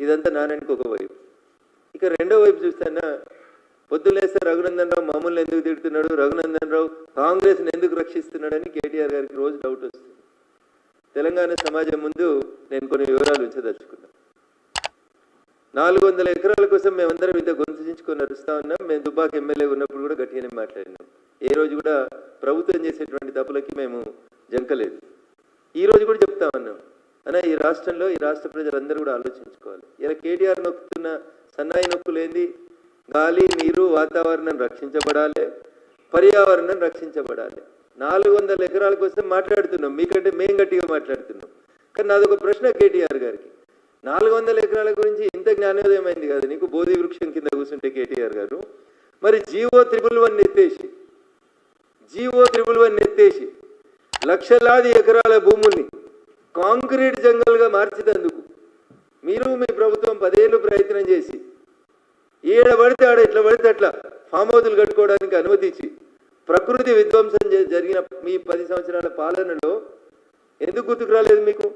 ఇదంతా నారాయణకి ఒక వైపు. ఇక రెండో వైపు చూస్తానా పొద్దులేస్తే రఘునందన్ రావు మామూలు ఎందుకు తిడుతున్నాడు? రఘునందన్ రావు కాంగ్రెస్ని ఎందుకు రక్షిస్తున్నాడని కేటీఆర్ గారికి రోజు డౌట్ వస్తుంది. తెలంగాణ సమాజం ముందు నేను కొన్ని వివరాలు ఉంచదలుచుకున్నాను నాలుగు వందల ఎకరాల కోసం మేమందరం ఇంత గొంతు నడుస్తా ఉన్నాం. మేము దుబ్బాక ఎమ్మెల్యే ఉన్నప్పుడు కూడా గట్టిగానే మాట్లాడినాం. ఏ రోజు కూడా ప్రభుత్వం చేసేటువంటి తప్పులకి మేము జంకలేదు. ఈ రోజు కూడా చెప్తా ఉన్నాం. అన్న ఈ రాష్ట్రంలో ఈ రాష్ట్ర ప్రజలందరూ కూడా ఆలోచించుకోవాలి. ఇలా కేటీఆర్ నొక్కుతున్న సన్నాయి నొక్కులేంది? గాలి నీరు వాతావరణం రక్షించబడాలి. పర్యావరణం రక్షించబడాలి. నాలుగు వందల ఎకరాల కోసం మాట్లాడుతున్నాం. మీకంటే మేం గట్టిగా మాట్లాడుతున్నాం. కానీ నాదొక ప్రశ్న కేటీఆర్ గారికి. నాలుగు వందల ఎకరాల గురించి ఇంత జ్ఞానోదయం అయింది కదా. నీకు బోధి వృక్షం కింద కూర్చుంటే కేటీఆర్ గారు. మరి జీవో త్రిబుల్ వన్ ఎత్తేసి జీవో త్రిబుల్ వన్ ఎత్తేసి లక్షలాది ఎకరాల భూముల్ని కాంక్రీట్ జంగల్గా మార్చినందుకు మీరు మీ ప్రభుత్వం పదేళ్ళు ప్రయత్నం చేసి ఏడ పడితే ఆడ ఎట్లా పడితే అట్లా ఫామ్ హౌజులు కట్టుకోవడానికి అనుమతించి ప్రకృతి విధ్వంసం జ- జరిగిన మీ పది సంవత్సరాల పాలనలో ఎందుకు గుర్తుకు రాలేదు మీకు?